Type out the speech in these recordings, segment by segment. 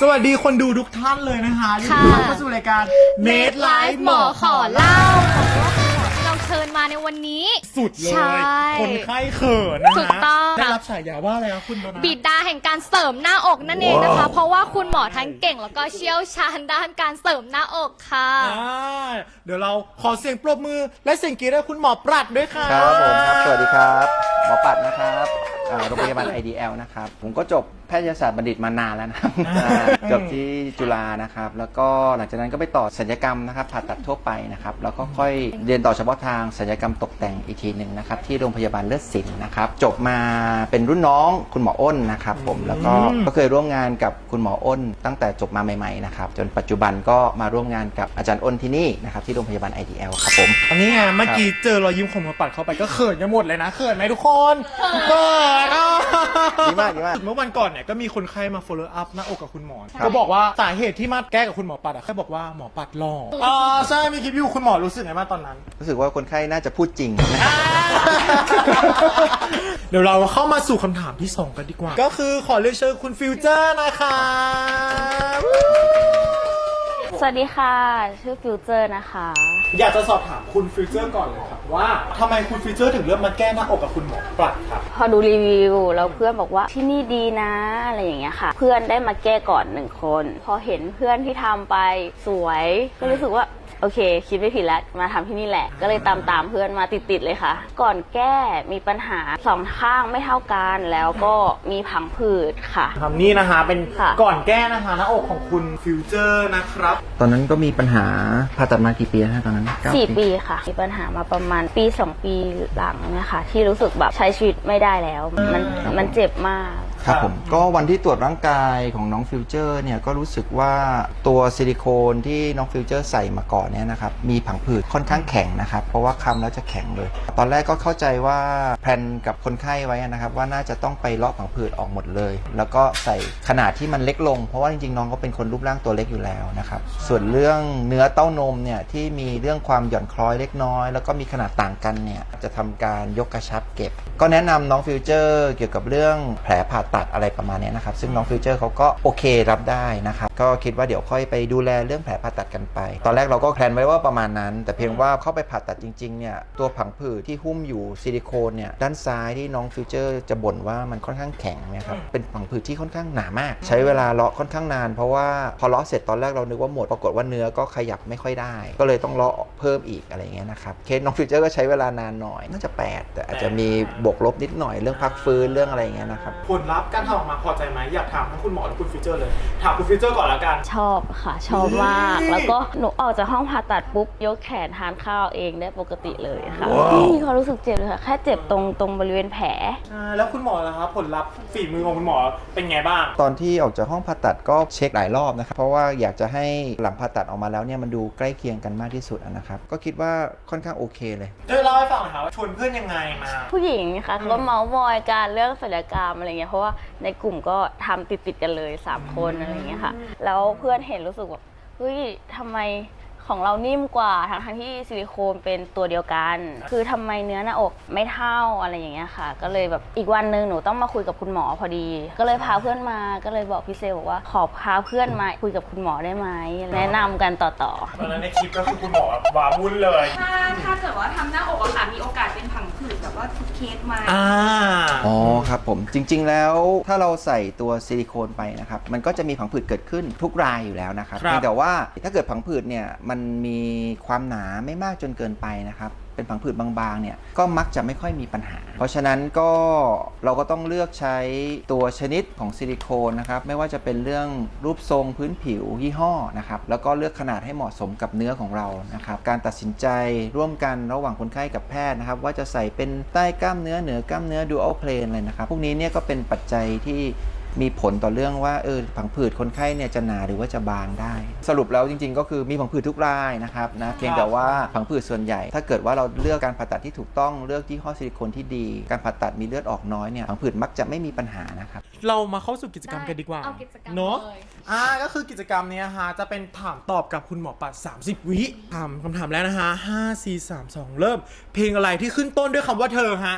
สวัสดีคนดูทุกท่านเลยนะคะที่ค่ะ เข้ามาสู่รายการ Made Life หมอขอเล่าบอกว่าคุณหมอที่เราเชิญมาในวันนี้ สุดเลใช่ย คนไข้เขินนะถูฮะกต้อง ได้รับฉายาว่าอะไรครับคุณโดนัทบิดาแห่งการเสริมหน้าอกนั่นเองนะคะ เพราะว่าคุณหมอทั้งเก่งแล้วก็เชี่ยวชาญด้านการเสริมหน้าอกค่ะ อ่าเดี๋ยวเราขอเสียงปรบมือและเสียงกรี๊ดให้คุณหมอปรัดด้วยค่ะ ครับผมครับ สวัสดีครับ หมอปัดนะครับอ่าโรงพยาบาล IDL นะครับ ผมก็จบ แพทยศาสตร์บัณฑิตมานานแล้วนะครับอ่าจบที่จุฬานะครับ แล้วก็หลังจากนั้นก็ไปต่อศัลยกรรมนะครับผ่าตัดทั่วไปนะครับ แล้วก็ค่อยเรียนต่อเฉพาะทางศัลยกรรมตกแต่งอีกทีหนึ่งนะครับ ที่โรงพยาบาลเลิศศิลป์นะครับ จบมาเป็นรุ่นน้องคุณหมออ้นนะครับ ผมแล้วก็อืมก็เคยร่วมงานกับคุณหมออ้น ตั้งแต่จบมาใหม่ๆนะครับจนปัจจุบันก็มาร่วมงานกับอาจารย์อ้นที่นี่นะครับที่โรงพยาบาล IDL ครับผมอันนี้ไงเมื่อกี้เจอรอยยิ้มของหมอปัดเข้าไปก็เขินกันหมดเลยนะเขินไหมทุกคนเขินอะดีมากดีมากเมื่อวันก่อนเนี่ยก็มีคนไข้มา follow up หน้าอกกับคุณหมอครับก็บอกว่าสาเหตุที่มาแก้กับคุณหมอปัดอะแค่บอกว่าหมอปัดหล่ออ่าใช่มีคลิปอยู่คุณหมอรู้สึกไงบ้างตอนนั้น รู้สึกว่าคนไข้น่าจะพูดจริงนะเดี๋ยวเราเข้ามาสู่คำถามที่ 2 กันดีกว่า ก็คือขอเรียนเชิญคุณฟิวเจอร์นะคะ สวัสดีค่ะ ชื่อฟิวเจอร์นะคะ อยากจะสอบถามคุณฟิวเจอร์ก่อนเลยครับว่าทำไมคุณฟิวเจอร์ถึงเลือกมาแก้หน้าอกกับคุณหมอปัดครับ พอดูรีวิวแล้วเพื่อนบอกว่าที่นี่ดีนะอะไรอย่างเงี้ยค่ะ เพื่อนได้มาแก้ก่อนหนึ่งคน พอเห็นเพื่อนที่ทำไปสวย ก็รู้สึกว่า โอเค คิดไม่ผิดแล้วมาทำที่นี่แหละ ก็เลยตามตามๆเพื่อนมาติดๆเลยค่ะ ก่อนแก้มีปัญหาสองข้างไม่เท่ากันแล้วก็มีผังผืดค่ะทำนี่นะคะเป็นค่ะก่อนแก้นะคะหน้าอกของคุณฟิวเจอร์นะครับ ตอนนั้นก็มีปัญหาผ่าตัดมากี่ปีนะตอนนั้นเก้าสี่ปีค่ะ มีปัญหามาประมาณปีสองปีหลังเนะคะที่รู้สึกแบบใช้ชีวิตไม่ได้แล้ว มันมันเจ็บมาก ครับผมก็วันที่ตรวจร่างกายของน้องฟิวเจอร์เนี่ยก็รู้สึกว่าตัวซิลิโคนที่น้องฟิวเจอร์ใส่มาก่อนเนี่ยนะครับมีผังผืดค่อนข้างแข็งนะครับ เพราะว่าคำแล้วจะแข็งเลย ตอนแรกก็เข้าใจว่าแพลนกับคนไข้ไว้นะครับว่าน่าจะต้องไปเลาะผังผืดออกหมดเลย แล้วก็ใส่ขนาดที่มันเล็กลง เพราะว่าจริงๆน้องก็เป็นคนรูปร่างตัวเล็กอยู่แล้วนะครับส่วนเรื่องเนื้อเต้านมเนี่ยที่มีเรื่องความหย่อนคล้อยเล็กน้อย แล้วก็มีขนาดต่างกันเนี่ยจะทำการยกกระชับเก็บ ก็แนะนำน้องฟิวเจอร์ เกี่ยวกับเรื่องแผลผ่าตัดอะไรประมาณนี้นะครับซึ่งน้องฟิวเจอร์เขาก็โอเครับได้นะครับก็คิดว่าเดี๋ยวค่อยไปดูแลเรื่องแผลผ่าตัดกันไป ตอนแรกเราก็แพลนไว้ว่าประมาณนั้น แต่เพียงว่าเข้าไปผ่าตัดจริงๆเนี่ยตัวผังผืดที่หุ้มอยู่ซิลิโคนเนี่ยด้านซ้ายที่น้องฟิวเจอร์จะบ่นว่ามันค่อนข้างแข็งนะครับเป็นผังผืดที่ค่อนข้างหนามาก ใช้เวลาเลาะค่อนข้างนาน เพราะว่าพอเลาะเสร็จตอนแรกเรานึกว่าหมดปรากฏว่าเนื้อก็ขยับไม่ค่อยได้ ก็เลยต้องเลาะเพิ่มอีกอะไรเงี้ยนะครับเคสน้องฟิวเจอร์ก็ใช้เวลานานหน่อยน่าจะแปดแต่อาจจะมีบวกลบนิดหน่อยเรื่องพักฟื้นเรื่องอะไรเงี้ยนะครับผลลัพธ์การทำออกมาพอใจไหมอยากถามทั้งคุณหมอและคุณฟิวเจอร์เลย ถามคุณฟิวเจอร์ก่อนละกัน ชอบค่ะ ชอบมาก นี่ แล้วก็หนูออกจากห้องผ่าตัดปุ๊บ ยกแขนทานข้าวเองได้ปกติเลยค่ะ ว้าว ไม่มีความรู้สึกเจ็บเลยค่ะ แค่เจ็บตรงตรงบริเวณแผล อ่าแล้วคุณหมอล่ะครับผลลัพธ์ฝีมือของคุณหมอเป็นไงบ้าง ตอนที่ออกจากห้องผ่าตัดก็เช็คหลายรอบนะครับ เพราะว่าอยากจะให้หลังผ่าตัดออกมาแล้วเนี่ยมันดูใกล้เคียงกันมากที่สุดอะนะครับ ก็คิดว่าค่อนข้างโอเคเลยเจอเล่าให้ฟังหน่อยครับว่าชวนเพื่อนยังไงมา ผู้หญิงค่ะอืมก็เมาส์มอยการเรื่องศัลยกรรมอะไรเงี้ยเพราะว่าในกลุ่มก็ทำติดติดๆกันเลย 3 คนอะไรเงี้ยค่ะ แล้วเพื่อนเห็นรู้สึกว่าเฮ้ยทำไมของเรานิ่มกว่าทั้งทั้งๆที่ซิลิโคนเป็นตัวเดียวกัน คือทำไมเนื้อหน้าอกไม่เท่าอะไรอย่างเงี้ยค่ะ ก็เลยแบบอีกวันหนึ่งหนูต้องมาคุยกับคุณหมอพอดี ก็เลยพาเพื่อนมาก็เลยบอกพี่เซลบอกว่าขอพาเพื่อนมาคุยกับคุณหมอได้ไหมแนะนำกันต่อๆตอนนั้นในคลิปก็คือคุณหมอวาวุ่นเลย ถ้าถ้าเกิดว่าทำหน้าอกอะค่ะมีโอกาสเป็นผัง ผืดแบบว่าทุกเคสไหมา อ่า อ๋อครับผมจริง ๆ แล้วถ้าเราใส่ตัวซิลิโคนไปนะครับมันก็จะมีผังผืดเกิดขึ้นทุกรายอยู่แล้วนะครับครับ เพียงแต่ว่าถ้าเกิดผังผืดเนี่ยมันมีความหนาไม่มากจนเกินไปนะครับ เป็นผังผืดบางๆเนี่ยก็มักจะไม่ค่อยมีปัญหา เพราะฉะนั้นก็เราก็ต้องเลือกใช้ตัวชนิดของซิลิโคนนะครับไม่ว่าจะเป็นเรื่องรูปทรงพื้นผิวยี่ห้อนะครับแล้วก็เลือกขนาดให้เหมาะสมกับเนื้อของเรานะครับการตัดสินใจร่วมกันระหว่างคนไข้กับแพทย์นะครับว่าจะใส่เป็นใต้กล้ามเนื้อเหนือกล้ามเนื้อดูอัลเพลนเลยนะครับพวกนี้เนี่ยก็เป็นปัจจัยที่ มีผลต่อเรื่องว่าเออผังผืดคนไข้เนี่ยจะหนาหรือว่าจะบางได้ สรุปแล้วจริง ๆ ก็คือมีผังผืดทุกรายนะครับนะเพียงแต่ว่าผังผืดส่วนใหญ่ ถ้าเกิดว่าเราเลือกการผ่าตัดที่ถูกต้องเลือกที่ห้อซิลิโคนที่ดี การผ่าตัดมีเลือดออกน้อยเนี่ยผังผืดมักจะไม่มีปัญหานะครับเรามาเข้าสู่กิจกรรมกันดีกว่าเอากิจกรรมเนาะเลยอ่าก็คือกิจกรรมเนี้ยฮะจะเป็นถามตอบกับคุณหมอปัด30 วิถามคำถามแล้วนะฮะ5 4 3 2 เริ่ม เพลงอะไรที่ขึ้นต้นด้วยคำว่าเธอฮะ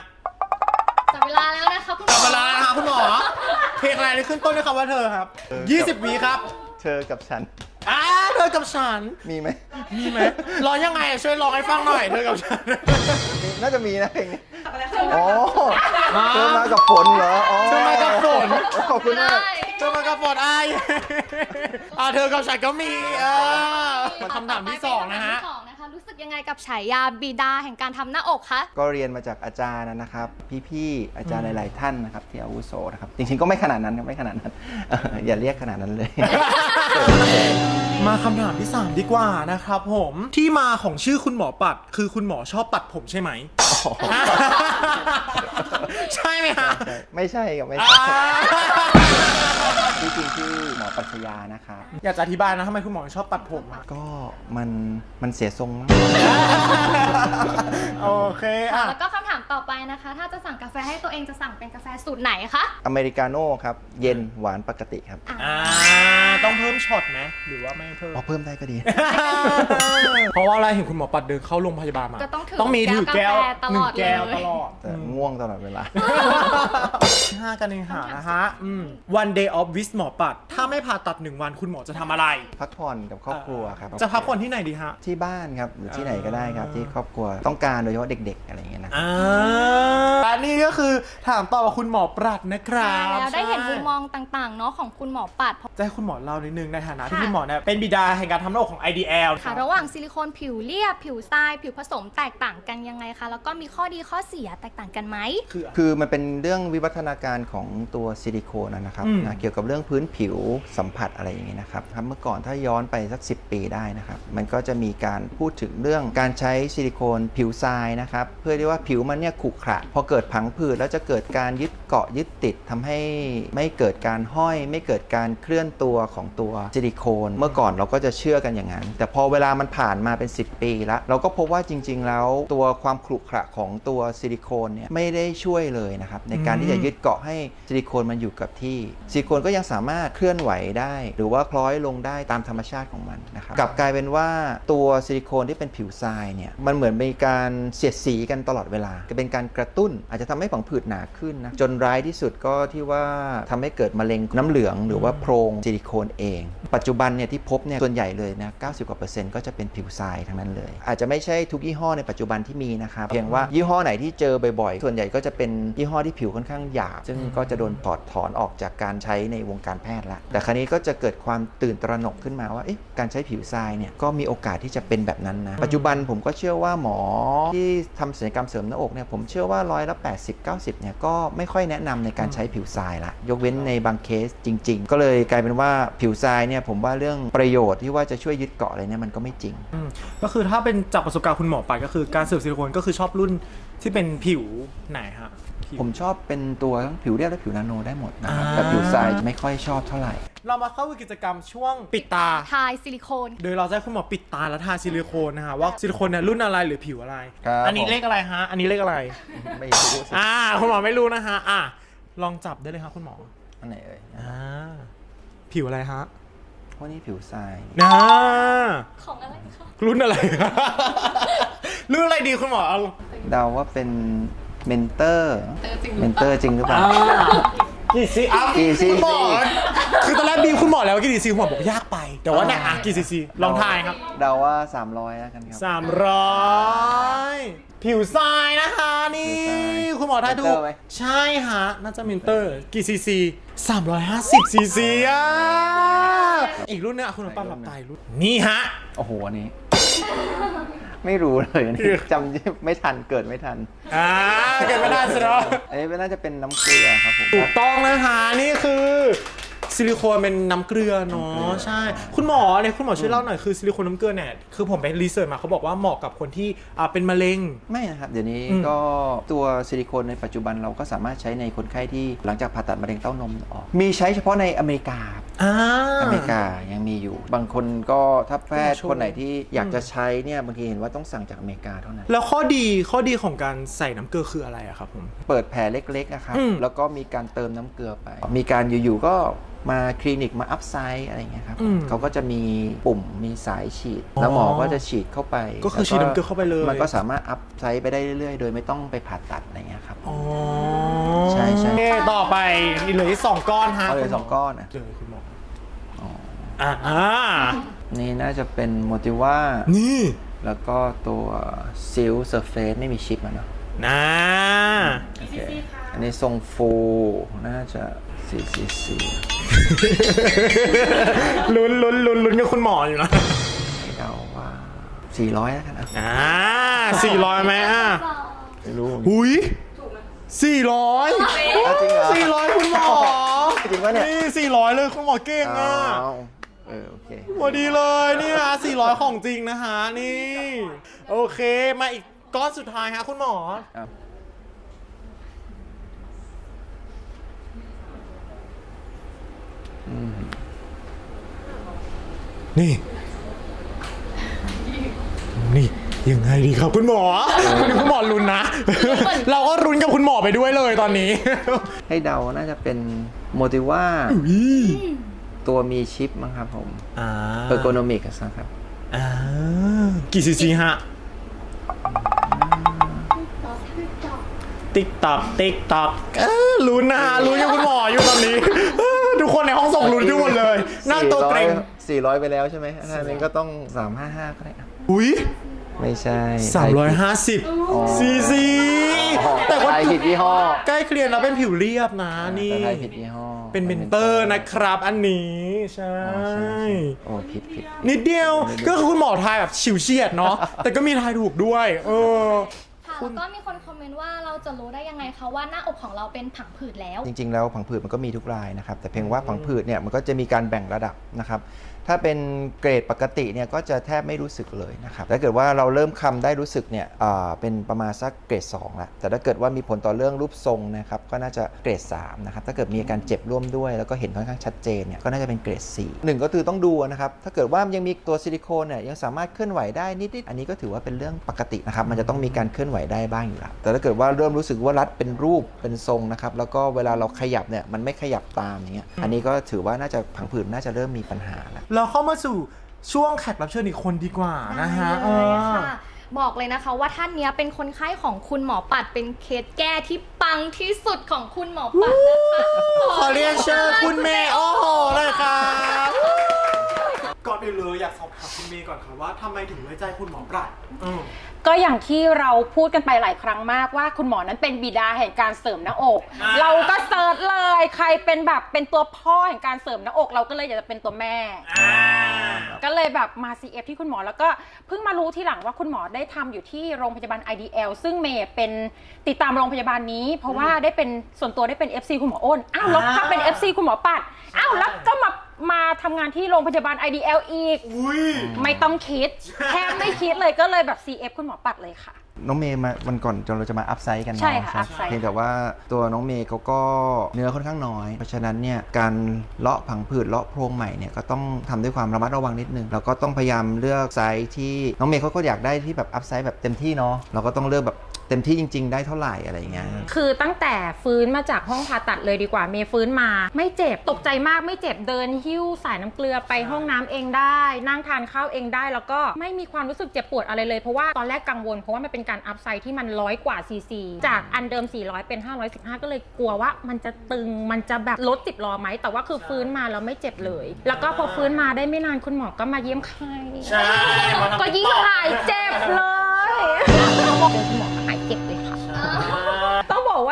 จับเวลาแล้วนะคะคุณหมจัอบเวลานะคะคุณหมอ เพลงอะไรที่ขึ้นต้นด้วยคำว่าเธอครับ 20วิครับเธอกับฉัน อ่าเธอกับฉัน มีไหมมีไหมร้องยังไงช่วยร้องให้ฟังหน่อย เธอกับฉันมีน่าจะมีนะเพลงนี้อะไรอ๋ออ่าเธอมากับฝนเหรออ๋อเธอมากับฝน ขอบคุณมากเธอมากับฝนไอายอ่าเธอกับฉันก็มีเออมาคำถามที่สองนะฮะ คำถามที่สองนะคะรู้สึกยังไงกับฉายาบิดาแห่งการทำหน้าอกคะ ก็เรียนมาจากอาจารย์นะครับ พี่ๆอาจารย์หลาย ๆ ท่านนะครับที่อาวุโสนะครับจริงๆก็ไม่ขนาดนั้นครับไม่ขนาดนั้นเอออย่าเรียกขนาดนั้นเลย มาคำถามที่ 3 ดีกว่านะครับผมที่มาของชื่อคุณหมอปัด คือคุณหมอชอบปัดผมใช่ไหม ใช่ไหมฮะไม่ใช่ครับไม่อ่าใช่ที่จริงชื่อหมอ ปรัชญานะครับ อยากจะอธิบายนะทำไมคุณหมอชอบปัดผมอะก็มันมันเสียทรงมาก โอเคอะ แล้วก็คำถามต่อไปนะคะ ถ้าจะสั่งกาแฟให้ตัวเองจะสั่งเป็นกาแฟสูตรไหนคะอเมริกาโน่ครับ เย็นหวานปกติครับอ่าอ่า ต้องเพิ่มช็อตไหมหรือว่าไม่เพิ่ม พอเพิ่มได้ก็ดี เพราะว่าอะไรเห็นคุณหมอปัดเดินเข้าโรงพยาบาลมาก็ต้องถือต้องมีถือแก้วแก้วกาแฟตหลนึ่องดแก้วเลยตลอดแต่ง่วงตลอดเวลา ห้ากันเองหานะฮะอืม one day of with หมอปัด ถ้าไม่ผ่าตัดหนึ่งวันคุณหมอจะทำอะไร พักผ่อนกับครอบครัวครับจะพักผ่อนที่ไหนดีฮะ ที่บ้านครับหรือที่ไหนก็ได้ครับ ที่ครอบครัวต้องการโดยเฉพาะเด็ก ๆ อะไรอย่างเงี้ยนะ อ่าอันนี้ก็คือถามต่อกับคุณหมอปรัดนะครัใช่บแล้วได้เห็นใช่มุมมองต่างๆเนาะของคุณหมอปัด จะให้คุณหมอเล่านิดนึงในฐานะที่ค่ะ คุณหมอเนี่ยเป็นบิดาแห่งการทำหน้าอกของ IDL ค่ะ ระหว่างซิลิโคนผิวเรียบ ผิวทราย ผิวผสมแตกต่างกันยังไงคะ แล้วก็มีข้อดีข้อเสียแตกต่างกันไหม คือ คือมันเป็นเรื่องวิวัฒนาการของตัวซิลิโคนนะนะครับอืมนะเกี่ยวกับเรื่องพื้นผิวสัมผัสอะไรอย่างนี้นะครับครับ เมื่อก่อนถ้าย้อนไปสัก 10 ปีได้นะครับ มันก็จะมีการพูดถึงเรื่องการใช้ซิลิโคนผิวทรายนะครับ เพื่อที่ว่าผิวมันเนี่ยขรุขระพอเกิดผังผืดแล้วจะเกิดการยึดเกาะยึดติดทำให้ไม่เกิดการห้อย ไม่เกิดการเคลื่อนตัวของตัวซิลิโคน เมื่อก่อนเราก็จะเชื่อกันอย่างนั้น แต่พอเวลามันผ่านมาเป็น 10 ปีแล้ว เราก็พบว่าจริง ๆ แล้วตัวความขรุขระของตัวซิลิโคนเนี่ยไม่ได้ช่วยเลยนะครับในการที่จะยึดเกาะให้ซิลิโคนมันอยู่กับที่ซิลิโคนก็ยังสามารถเคลื่อนไหวได้ หรือว่าคล้อยลงได้ตามธรรมชาติของมันนะครับกลับกลายเป็นว่าตัวซิลิโคนที่เป็นผิวทรายเนี่ยมันเหมือนมีการเสียดสีกันตลอดเวลาจะเป็นการกระตุ้น อาจจะทำให้ผังผืดหนาขึ้นนะจนร้ายที่สุดก็ที่ว่าทำให้เกิดมะเร็งน้ำเหลือง หรือว่าโพรงซิลิโคนเอง ปัจจุบันเนี่ยที่พบเนี่ยส่วนใหญ่เลยนะ 90 กว่าเปอร์เซ็นต์ก็จะเป็นผิวทรายทั้งนั้นเลย อาจจะไม่ใช่ทุกยี่ห้อในปัจจุบันที่มีนะครับเพียงว่ายี่ห้อไหนที่เจอบ่อยๆ ส่วนใหญ่ก็จะเป็นยี่ห้อที่ผิวค่อนข้างหยาบ ซึ่งก็จะโดนถอดถอนออกจากการใช้ในวงการแพทย์ละแต่ครั้นี้ก็จะเกิดความตื่นตระหนกขึ้นมาว่าการใช้ผิวทรายเนี่ยก็มีโอกาสที่จะเป็นแบบนั้นนะ ปัจจุบันผมก็เชื่อว่าหมอที่ทำศัลยกรรมเสริมหน้าอกเนี่ยผมเชื่อว่าร้อยละ80 90เนี่ยก็ไม่ค่อยแนะนำในการใช้ผิวทรายละยกเว้นในบางเคสจริง ๆ ก็เลยกลายเป็นว่าผิวทรายเนี่ยผมว่าเรื่องประโยชน์ที่ว่าจะช่วยยึดเกาะอะไรเนี่ยมันก็ไม่จริงอืมก็คือถ้าเป็นจากประสบการณ์คุณหมอไปก็คือการเสริมซิลิโคนก็คือชอบรุ่นที่เป็นผิวไหนฮะ ผิว ผมชอบเป็นตัวทั้งผิวเรียบและผิวนาโนได้หมดนะครับอ่าแต่ผิวทรายจะไม่ค่อยชอบเท่าไหร่ เรามาเข้าสู่กิจกรรมช่วงปิดตา ทายซิลิโคนโดยเราจะให้คุณหมอปิดตาแล้วทาซิลิโคนนะฮะว่าซิลิโคนเนี่ยรุ่นอะไรหรือผิวอะไร ครับอันนี้ผม เลขอะไรฮะ อันนี้เลขอะไร ไม่รู้สิอ่า คุณหมอไม่รู้นะฮะ อะ ลองจับได้เลยครับคุณหมอ อันไหนเอ่ยอ่า ผิวอะไรฮะเพราะนี่ผิวทรายอ่าของอะไรคะรุ่นอะไร รุ่นอะไรดีคุณหมอเอาเดาว่าเป็น เมนเตอร์เมนเตอร์จริงหรือเปล่า กี่ซีอ้าวกี่ซี คุณหมอคือตอนแรกบีมคุณหมอแล้วว่ากี่ซีคุณหมอบอกยากไป แต่ว่าเนี่ยอะกี่ซีซีลองทายครับ เดาว่า 300แล้วกันครับ สามร้อยผิวทรายนะคะนี่ ผิวทรายคุณหมอทายถูมินเตกอร์ไหม ใช่ฮะน่าจะมินเตอร์ กี่ซีซีสามร้อยห้าสิบซีซีอะอีกรุ่นนึงอะคุณหมอป้าหลับตายรุ่นนี่ฮะ โอ้โหอันนี้ ไม่รู้เลยอันนี้จำไม่ทันเกิดไม่ทัน อ่าเกิดไม่ได้สิเนาะอันนี้น่าจะเป็นน้ำเกลือครับผมถูกต้องนะคะนี่คือ ซิลิโคนเป็นน้ำเกลือเนาะใช่ คุณหมอเนี่ยคุณหมอช่วยเล่าหน่อยคือซิลิโคนน้ำเกลือเนี่ยคือผมไปรีเสิร์ชมาเขาบอกว่าเหมาะกับคนที่อ่าเป็นมะเร็ง ไม่นะครับ เดี๋ยวนี้อืมก็ตัวซิลิโคนในปัจจุบันเราก็สามารถใช้ในคนไข้ที่หลังจากผ่าตัดมะเร็งเต้านมออก มีใช้เฉพาะในอเมริกาครับอ่า อเมริกายัง มีอยู่ บางคนก็ถ้าแพทย์ช่วยคนไหนที่อยากจะใช้เนี่ยบางทีเห็นว่าต้องสั่งจากอเมริกาเท่านั้น แล้วข้อดีข้อดีของการใส่น้ำเกลือคืออะไรอะครับผม เปิดแผลเล็กๆนะครับ อืม แล้วก็มีการเติมน้ำเกลือไป มีการอยู่ๆก็มาคลินิกมาอัพไซด์อะไรอย่างเงี้ยครับ อืมเขาก็จะมีปุ่มมีสายฉีดอ๋อแล้วหมอก็จะฉีดเข้าไปก็คือฉีดน้ำเกลือเข้าไปเลย มันก็สามารถอัพไซด์ไปได้เรื่อยๆ โดยไม่ต้องไปผ่าตัดอะไรเงี้ยครับ อ๋อใช่ช่ใช่ โอเคต่อไปเหลืออีกสองก้อนฮะเอาเลยสองก้อนนะเหลยคุณหม ออ่าอ่านี่น่าจะเป็นโมติว่านี่แล้วก็ตัวซิลเซอร์เฟสไม่มีชิปอะเนาะนะโอเคอันนี้ทรงฟูน่าจะ 4cc ลุ้นลุ้นลุ้นลุ้นกับคุณหมออยู่นะให้เดาว่า400แล้วกันอะอ่าสี่ร้อยไหมอะไม่รู้หุยสี่ร้อยอะจริงเหรอสี่ร้อยคุณหมอจริงปะเนี่ยนี่สี่ร้อยเลยคุณหมอเก่งอ๋ออะเออโอเคพอดีเลยนี่นะสี่ร้อยของจริงนะฮะนี่ โอเคมาอีกก้อนสุดท้ายฮะคุณหมอ ครับนี่ นี่ยังไงดีครับคุณหมอวันนี้คุณหมอลุ้นนะ เราก็ลุ้นกับคุณหมอไปด้วยเลยตอนนี้ ให้เดาน่าจะเป็นโมติว่า ตัวมีชิปมั้งครับผมอ่าเออร์โกนอมิกนะครับอ่ากี่ซีซีฮะติ๊กตอกติ๊กตอกเออลุ้นนะฮะลุ้นกับคุณหมออยู่ตอนนี้เออทุกคนในห้องส่งลุ้นทุกคนเลยหน้าตัวเกรง400ไปแล้วใช่ไหมถ้าอันนี้ก็ต้อง355ก็ได้อะอุ้ยไม่ใช่สามร้อยห้าสิบซีซีอ๋อแต่แต่ว่าไทยผิดยี่ห้อใกล้เคียงแล้วเป็นผิวเรียบนะนี่แต่ไทยผิดยี่ห้อ เป็นเมนเตอร์นะครับ อันนี้ใช่อ๋อใช่ใช่ โอ้ผิดผิดนิดเดียวก็คือคุณหมอทายแบบฉิวเฉียดเนาะแต่ก็มีทายถูกด้วย เออ ค่ะแล้วก็มีคนคอมเมนต์ว่าเราจะรู้ได้ยังไงคะว่าหน้าอกของเราเป็นผังผืดแล้ว จริง ๆ แล้วผังผืดมันก็มีทุกรายนะครับ แต่เพียงว่าผังผืดเนี่ยมันก็จะมีการแบ่งระดับนะครับ ถ้าเป็นเกรดปกติเนี่ยก็จะแทบไม่รู้สึกเลยนะครับถ้าเกิดว่าเราเริ่มคำได้รู้สึกเนี่ยอ่าเป็นประมาณสักเกรด2ละแต่ถ้าเกิดว่ามีผลต่อเรื่องรูปทรงนะครับก็น่าจะเกรด3นะครับถ้าเกิดมีอาการเจ็บร่วมด้วย แล้วก็เห็นค่อนข้างชัดเจนเนี่ยก็น่าจะเป็นเกรด4หนึ่งก็คือต้องดูนะครับถ้าเกิดว่ายังมีตัวซิลิโคนเนี่ยยังสามารถเคลื่อนไหวได้นิดๆอันนี้ก็ถือว่าเป็นเรื่องปกตินะครับมันจะต้องมีการเคลื่อนไหวได้บ้างอยู่แล้วแต่ถ้าเกิดว่าเริ่มรู้สึกว่ารัดเป็นรูปเป็นทรงนะครับแล้วก็เวลาเราขยับเนี่ยมันไม่ขยับตามอย่างเงี้ยอันนี้ก็ถือว่าน่าจะผังผืดน่าจะเริ่มมีปัญหาแล้วเราเข้ามาสู่ช่วงแขกรับเชิญอีกคนดีกว่านะฮะได้เลยค่ะบอกเลยนะคะว่าท่านเนี้ยเป็นคนไข้ของคุณหมอปัดเป็นเคสแก้ที่ปังที่สุดของคุณหมอปัดนะคะ ขอเรียนเชิญคุณเมย์โอ้โหเลยครับ ก่อนอื่นเลยอยากสอบถามคุณเมย์ก่อนค่ะว่าทำไมถึงไว้ใจคุณหมอปรัดอืม ก็อย่างที่เราพูดกันไปหลายครั้งมากว่าคุณหมอนั้นเป็นบิดาแห่งการเสริมหน้าอก อ่า เราก็เซิร์ชเลยใครเป็นแบบเป็นตัวพ่อแห่งการเสริมหน้าอก เราก็เลยอยากจะเป็นตัวแม่ อ่า ก็เลยแบบมา CF ที่คุณหมอแล้วก็เพิ่งมารู้ทีหลังว่าคุณหมอได้ทำอยู่ที่โรงพยาบาล IDL ซึ่งเมย์เป็นติดตามโรงพยาบาลนี้ เพราะว่าได้เป็นส่วนตัวได้เป็น FC คุณหมออ้นอ้าวแล้วถ้าเป็น FC คุณหมอปัดอ้าวแล้วก็มา มาทำงานที่โรงพยาบาล IDL อีก อุ้ย ไม่ต้องคิด แทบไม่คิดเลยก็เลยแบบ CF คุณหมอปัดเลยค่ะ น้องเมย์มาวันก่อนจนเราจะมาอัพไซด์กันเนาใช่ค่ะ up size เพียงแต่ว่าตัวน้องเมย์เขาก็เนื้อค่อนข้างน้อย เพราะฉะนั้นเนี่ยการเลาะผังผืดเลาะโพรงใหม่เนี่ยก็ต้องทำด้วยความระมัดระวังนิดนึงแล้วก็ต้องพยายามเลือกไซส์ที่น้องเมย์เขาก็อยากได้ที่แบบอัพไซด์แบบเต็มที่เนาะเราก็ต้องเลือกแบบ เต็มที่จริง ๆ ได้เท่าไหร่อะไรอย่างเงี้ย คือตั้งแต่ฟื้นมาจากห้องผ่าตัดเลยดีกว่า เมย์ฟื้นมา ไม่เจ็บตกใจมากไม่เจ็บเดิน หิ้วสายน้ำเกลือไปห้องน้ำเองได้ นั่งทานข้าวเองได้ แล้วก็ไม่มีความรู้สึกเจ็บปวดอะไรเลย เพราะว่าตอนแรกกังวลเพราะว่ามันเป็นการอัพไซด์ที่มันร้อยกว่าซีซีจากอันเดิม 400 เป็น 515 ก็เลยกลัวว่ามันจะตึงมันจะแบบลดติดรอไหมแต่ว่าคือฟื้นมาแล้วไม่เจ็บเลย แล้วก็พอฟื้นมาได้ไม่นานคุณหมอก็มาเยี่ยมไข้ ใช่มาทำก็ยิ่งหายเจ็บเลย เจอคุณหมอ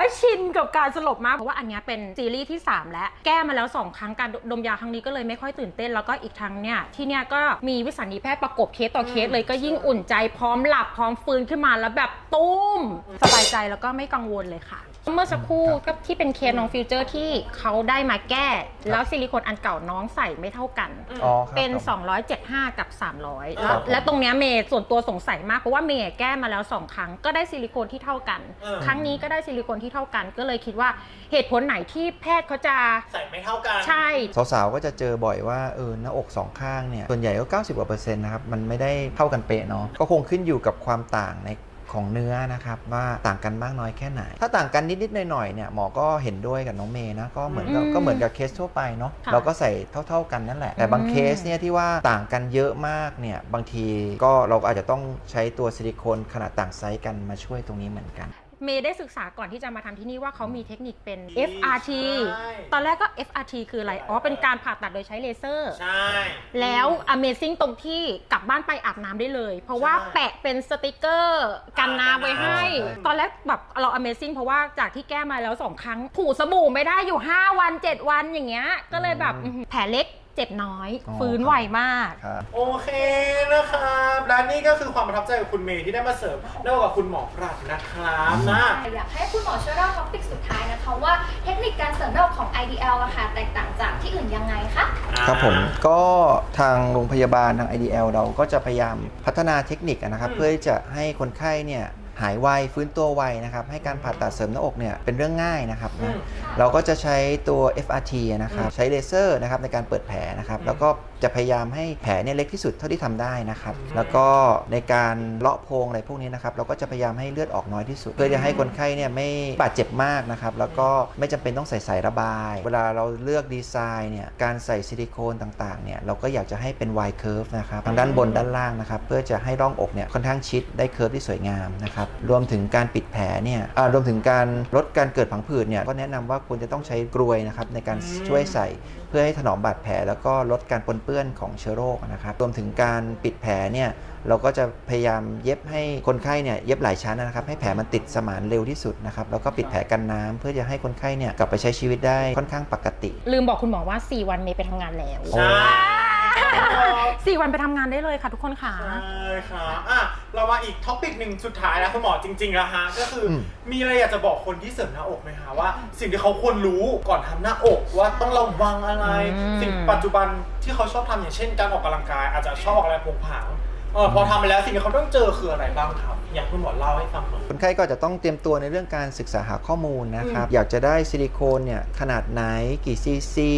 ว่าชินกับการสลบมาก เพราะว่าอันเนี้ยเป็นซีรีส์ที่ 3 แล้ว แก้มาแล้ว 2 ครั้งการดมยาครั้งนี้ก็เลยไม่ค่อยตื่นเต้น แล้วก็อีกครั้งเนี่ยที่เนี่ยก็มีวิสัญญีแพทย์ประกบเคสต่อเคสเลยก็ยิ่งอุ่นใจพร้อมหลับพร้อมฟื้นขึ้นมาแล้วแบบตุ้ม สบายใจแล้วก็ไม่กังวลเลยค่ะ เมื่อสักครู่ก็ที่เป็นเคสน้องฟิวเจอร์ที่เขาได้มาแก้ แล้วซิลิโคนอันเก่าน้องใส่ไม่เท่ากันอ๋อครับเป็นผม275 กับ 300ครัแล้วบผมและตรงเนี้ยเมย์ส่วนตัวสงสัยมากเพราะว่าเมย์แก้มาแล้ว 2 ครั้งก็ได้ซิลิโคนที่เท่ากันเออครั้งนี้ก็ได้ซิลิโคนที่เท่ากัน ก็เลยคิดว่าเหตุผลไหนที่แพทย์เขาจะใส่ไม่เท่ากัน ใช่ สาวๆ ก็จะเจอบ่อยว่าเออหน้าอกสองข้างเนี่ย ส่วนใหญ่ก็ 90กว่าเปอร์เซ็นต์นะครับ มันไม่ได้เท่ากันเป๊ะเนาะ ก็คงขึ้นอยู่กับความต่างในของเนื้อนะครับว่าต่างกันมากน้อยแค่ไหน ถ้าต่างกันนิด ๆ หน่อย ๆ เนี่ยหมอก็เห็นด้วยกับน้องเมย์นะก็เหมือนกับอืมก็เหมือนกับเคสทั่วไปเนาะค่ะเราก็ใส่เท่า ๆ กันนั่นแหละ แต่บางอืมเคสเนี่ยที่ว่าต่างกันเยอะมากเนี่ยบางทีก็เราก็อาจจะต้องใช้ตัวซิลิโคนขนาดต่างไซส์กันมาช่วยตรงนี้เหมือนกัน เมย์ได้ศึกษาก่อนที่จะมาทำที่นี่ว่าเขามีเทคนิคเป็นใช่ FRT ตอนแรกก็ FRT คืออะไร อ๋อ เป็นการผ่าตัดโดยใช้เลเซอร์ ใช่ แล้ว Amazing ตรงที่กลับบ้านไปอาบน้ำได้เลย เพราะว่าใช่แปะเป็นสติกเกอร์กันน้ำไว้ให้ใช่ตอนแรกแบบเรา Amazing เพราะว่าจากที่แก้มาแล้วสองครั้ง ถูสบู่ไม่ได้อยู่ 5 วัน 7 วันอย่างเงี้ย ก็เลยแบบอื้อหือแผลเล็กเจ็บน้อย อ๋อ ฟื้นไวมาก ครับ โอเคนะครับและนี่ก็คือความประทับใจของคุณเมย์ที่ได้มาเสริมเรื่องกับคุณหมอปรัดนะครับนะ อยากให้คุณหมอช่วยเล่าท็อปิกสุดท้ายนะคะว่าเทคนิคการเสริมหน้าอกของ IDL อะค่ะแตกต่างจากที่อื่นยังไงคะ ครับผมก็ทางโรงพยาบาลทาง IDL เราก็จะพยายามพัฒนาเทคนิคนะครับ อืม เพื่อที่จะให้คนไข้เนี่ยหายไวฟื้นตัวไวนะครับให้การผ่าตัดเสริมหน้าอกเนี่ยเป็นเรื่องง่ายนะครับอืมนะเราก็จะใช้ตัว FRT นะครับใช้เลเซอร์นะครับในการเปิดแผลนะครับอืมแล้วก็จะพยายามให้แผลเนี่ยเล็กที่สุดเท่าที่ทำได้นะครับอืมแล้วก็ในการเลาะโพรงอะไรพวกนี้นะครับเราก็จะพยายามให้เลือดออกน้อยที่สุด เพื่อจะให้คนไข้เนี่ยไม่บาดเจ็บมากนะครับแล้วก็ไม่จำเป็นต้องใส่สายระบาย เวลาเราเลือกดีไซน์เนี่ยการใส่ซิลิโคนต่างๆเนี่ยเราก็อยากจะให้เป็น Y curve นะครับทางด้านบนด้านล่างนะครับเพื่อจะให้ร่องอกเนี่ยค่อนข้างชิดได้เคิร์ฟที่สวยงามนะครับรวมถึงการปิดแผลเนี่ยอ่ารวมถึงการลดการเกิดผังผืดเนี่ยก็แนะนำว่าควรจะต้องใช้กรวยนะครับในการช่วยใส่เพื่อให้ถนอมบาดแผล แล้วก็ลดการปนเปื้อนของเชื้อโรคนะครับรวมถึงการปิดแผลเนี่ยเราก็จะพยายามเย็บให้คนไข้เนี่ยเย็บหลายชั้นนะครับให้แผลมันติดสมานเร็วที่สุดนะครับแล้วก็ปิดแผลกันน้ำเพื่อจะให้คนไข้เนี่ยกลับไปใช้ชีวิตได้ค่อนข้างปกติ ลืมบอกคุณหมอว่า 4 วันเมย์ไปทำงานแล้ว ใช่4วันไปทำงานได้เลยค่ะทุกคนค่ะ ใช่ครับอะ เรามาอีกท็อปิกหนึ่งสุดท้ายแล้วคุณหมอจริงๆแล้วฮะ ก็คืออม มีอะไรอยากจะบอกคนที่เสริมหน้าอกไหมคะว่า สิ่งที่เขาควรรู้ก่อนทำหน้าอกว่าต้องระวังอะไร อืม สิ่งปัจจุบันที่เขาชอบทำอย่างเช่น การออกกำลังกายอาจจะชอบออกอะไรผงผาง เออพอทำไปแล้วสิ่งที่เขาต้องเจอคืออะไรบ้างครับ อยากให้คุณหมอเล่าให้ฟังหน่อย คนไข้ก็จะต้องเตรียมตัวในเรื่องการศึกษาหาข้อมูลนะครับ อยากจะได้ซิลิโคนเนี่ยขนาดไหนกี่ซีซี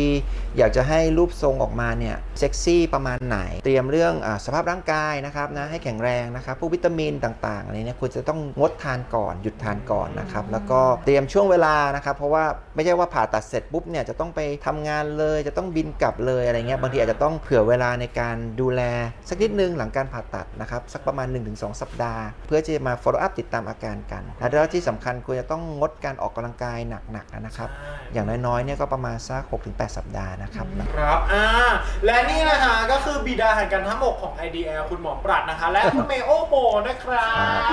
อยากจะให้รูปทรงออกมาเนี่ยเซ็กซี่ประมาณไหน เตรียมเรื่องอาสภาพร่างกายนะครับนะให้แข็งแรงนะครับพวกวิตามินต่างๆอะไรเนี่ยควรจะต้องงดทานก่อนหยุดทานก่อนนะครับแล้วก็เตรียมช่วงเวลานะครับ เพราะว่าไม่ใช่ว่าผ่าตัดเสร็จปุ๊บเนี่ยจะต้องไปทำงานเลยจะต้องบินกลับเลยอะไรเงี้ยบางทีอาจจะต้องเผื่อเวลาในการดูแลสักนิดนึงหลังการผ่าตัดนะครับสักประมาณ 1-2 สัปดาห์ เพื่อจะมา follow up ติดตามอาการกันแล้วที่สำคัญควรจะต้องงดการออกกำลังกายหนักๆนะครับใช่อย่างน้อยๆเนี่ยก็ประมาณสัก6-8 สัปดาห์นะครับครับอ่าและนี่นะคะก็คือบิดาแห่งการทำอกของ IDL คุณหมอปรัดนะคะ และคุณเมโอโมนะครับ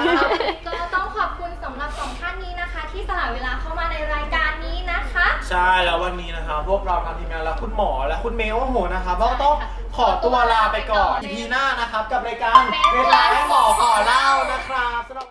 ก็ต้องขอบคุณสำหรับสองท่านนี้นะคะ ที่สละเวลาเข้ามาในรายการนี้นะคะ ใช่แล้ววันนี้นะคะพวกเราทางทีมงานและคุณหมอและคุณเมโอโมนะคะก็ต้อง ขอตัวลาไปก่อน EP หน้านะครับ กับรายการเมเวดลาไลฟ์ให้หมอขอเล่านะครับสำหรับ